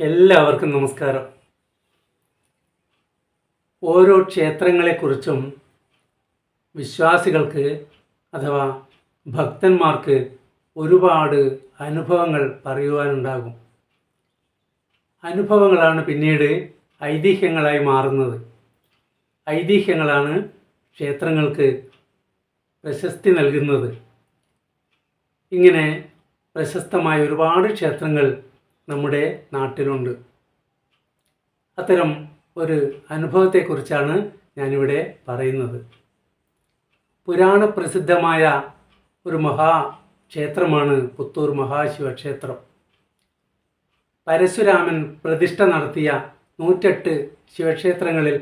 എല്ലാവർക്കും നമസ്കാരം. ഓരോ ക്ഷേത്രങ്ങളെക്കുറിച്ചും വിശ്വാസികൾക്ക് അഥവാ ഭക്തന്മാർക്ക് ഒരുപാട് അനുഭവങ്ങൾ പറയുവാനുണ്ടാകും. അനുഭവങ്ങളാണ് പിന്നീട് ഐതിഹ്യങ്ങളായി മാറുന്നത്. ഐതിഹ്യങ്ങളാണ് ക്ഷേത്രങ്ങൾക്ക് പ്രശസ്തി നൽകുന്നത്. ഇങ്ങനെ പ്രശസ്തമായ ഒരുപാട് ക്ഷേത്രങ്ങൾ നമ്മുടെ നാട്ടിലുണ്ട്. അത്തരം ഒരു അനുഭവത്തെക്കുറിച്ചാണ് ഞാനിവിടെ പറയുന്നത്. പുരാണ പ്രസിദ്ധമായ ഒരു മഹാക്ഷേത്രമാണ് പുത്തൂർ മഹാശിവക്ഷേത്രം പരശുരാമൻ പ്രതിഷ്ഠ നടത്തിയ നൂറ്റെട്ട് ശിവക്ഷേത്രങ്ങളിൽ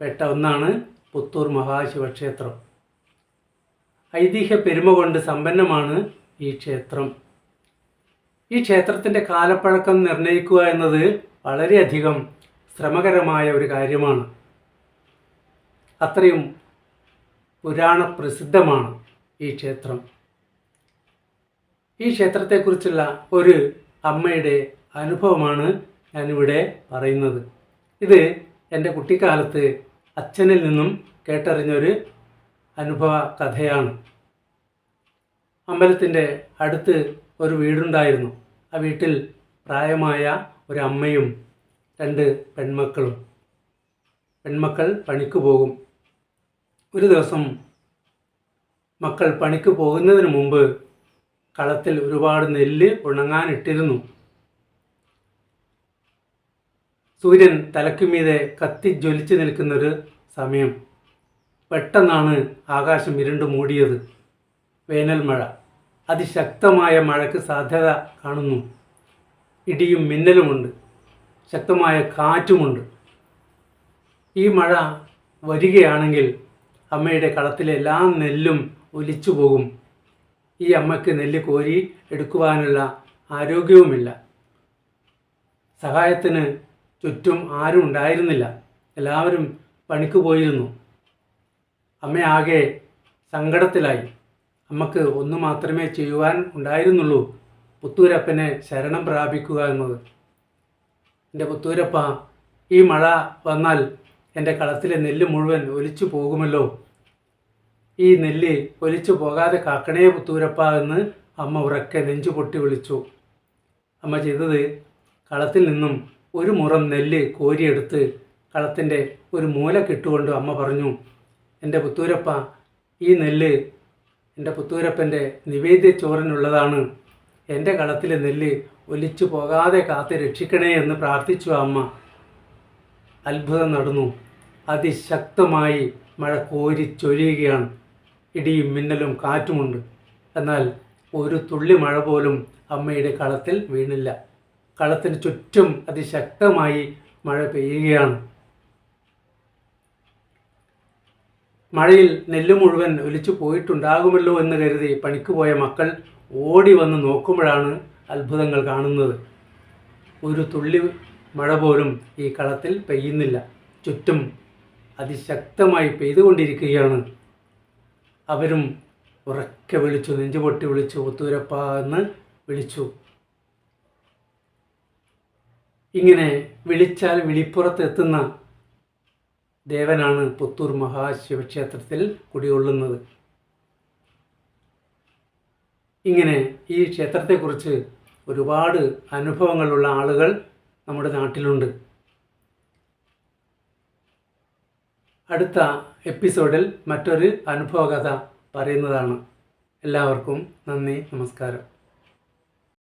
പെട്ട ഒന്നാണ് പുത്തൂർ മഹാശിവക്ഷേത്രം ഐതിഹ്യ പെരുമ കൊണ്ട് സമ്പന്നമാണ് ഈ ക്ഷേത്രം. ഈ ക്ഷേത്രത്തിന്റെ കാലപ്പഴക്കം നിർണയിക്കുക എന്നത് വളരെയധികം ശ്രമകരമായ ഒരു കാര്യമാണ്. അത്രയും പുരാണ പ്രസിദ്ധമാണ് ഈ ക്ഷേത്രം. ഈ ക്ഷേത്രത്തെക്കുറിച്ചുള്ള ഒരു അമ്മയുടെ അനുഭവമാണ് ഞാനിവിടെ പറയുന്നത്. ഇത് എന്റെ കുട്ടിക്കാലത്ത് അച്ഛനിൽ നിന്നും കേട്ടറിഞ്ഞൊരു അനുഭവ കഥയാണ്. അമ്പലത്തിന്റെ അടുത്ത് ഒരു വീടുണ്ടായിരുന്നു. ആ വീട്ടിൽ പ്രായമായ ഒരു അമ്മയും രണ്ട് പെൺമക്കളും. പെൺമക്കൾ പണിക്ക് പോകും. ഒരു ദിവസം മക്കൾ പണിക്ക് പോകുന്നതിന് മുമ്പ് കളത്തിൽ ഒരുപാട് നെല്ല് ഉണങ്ങാനിട്ടിരുന്നു. സൂര്യൻ തലക്കുമീതെ കത്തി ജ്വലിച്ചു നിൽക്കുന്നൊരു സമയം. പെട്ടെന്നാണ് ആകാശം ഇരുണ്ട് മൂടിയത്. വേനൽ മഴ അതിശക്തമായ മഴയ്ക്ക് സാധ്യത കാണുന്നു. ഇടിയും മിന്നലുമുണ്ട്. ശക്തമായ കാറ്റുമുണ്ട്. ഈ മഴ വരികയാണെങ്കിൽ അമ്മയുടെ കളത്തിലെ എല്ലാ നെല്ലും ഒലിച്ചു പോകും ഈ അമ്മയ്ക്ക് നെല്ല് കോരി എടുക്കുവാനുള്ള ആരോഗ്യവുമില്ല. സഹായത്തിന് ചുറ്റും ആരും ഉണ്ടായിരുന്നില്ല. എല്ലാവരും പണിക്ക് പോയിരുന്നു. അമ്മയാകെ സങ്കടത്തിലായി. അമ്മയ്ക്ക് ഒന്ന് മാത്രമേ ചെയ്യുവാൻ ഉണ്ടായിരുന്നുള്ളൂ. പുത്തൂരപ്പനെ ശരണം പ്രാപിക്കുക എന്നത്. എന്റെ പുത്തൂരപ്പ ഈ മഴ വന്നാൽ എന്റെ കളത്തിലെ നെല്ല് മുഴുവൻ ഒലിച്ചു പോകുമല്ലോ. ഈ നെല്ല് ഒലിച്ചു പോകാതെ കാക്കണേ പുത്തൂരപ്പ എന്ന് അമ്മ ഉറക്കെ നെഞ്ചു പൊട്ടി വിളിച്ചു. അമ്മ ചെയ്തത് കളത്തിൽ നിന്നും ഒരു മുറം നെല്ല് കോരിയെടുത്ത് കളത്തിന്റെ ഒരു മൂല കിട്ടുകൊണ്ട് അമ്മ പറഞ്ഞു എന്റെ പുത്തൂരപ്പ ഈ നെല്ല് എന്റെ പുത്തൂരപ്പന്റെ നിവേദ്യ ചോറിനുള്ളതാണ്. എന്റെ കളത്തിലെ നെല്ല് ഒലിച്ചു പോകാതെ കാത്ത് രക്ഷിക്കണേ എന്ന് പ്രാർത്ഥിച്ചു അമ്മ. അത്ഭുതം നടന്നു. അതിശക്തമായി മഴ കോരി ചൊരിയുകയാണ് ഇടിയും മിന്നലും കാറ്റുമുണ്ട്. എന്നാൽ ഒരു തുള്ളി മഴ പോലും അമ്മയുടെ കളത്തിൽ വീണില്ല. കളത്തിന് ചുറ്റും അതിശക്തമായി മഴ പെയ്യുകയാണ്. മഴയിൽ നെല്ല് മുഴുവൻ ഒലിച്ചു പോയിട്ടുണ്ടാകുമല്ലോ എന്ന് കരുതി പണിക്ക് പോയ മക്കൾ ഓടി വന്ന് നോക്കുമ്പോഴാണ് അത്ഭുതങ്ങൾ കാണുന്നത്. ഒരു തുള്ളി മഴ പോലും ഈ കളത്തിൽ പെയ്യുന്നില്ല. ചുറ്റും അതിശക്തമായി പെയ്തുകൊണ്ടിരിക്കുകയാണ്. അവരും ഉറക്കെ വിളിച്ചു നെഞ്ചുപൊട്ടി വിളിച്ചു ഒത്തൂരപ്പ എന്ന് വിളിച്ചു. ഇങ്ങനെ വിളിച്ചാൽ വിളിപ്പുറത്ത് എത്തുന്ന ദേവനാണ് പുത്തൂർ മഹാശിവക്ഷേത്രത്തിൽ കുടികൊള്ളുന്നത്. ഇങ്ങനെ ഈ ക്ഷേത്രത്തെക്കുറിച്ച് ഒരുപാട് അനുഭവങ്ങളുള്ള ആളുകൾ നമ്മുടെ നാട്ടിലുണ്ട്. അടുത്ത എപ്പിസോഡിൽ മറ്റൊരു അനുഭവകഥ പറയുന്നതാണ്. എല്ലാവർക്കും നന്ദി നമസ്കാരം.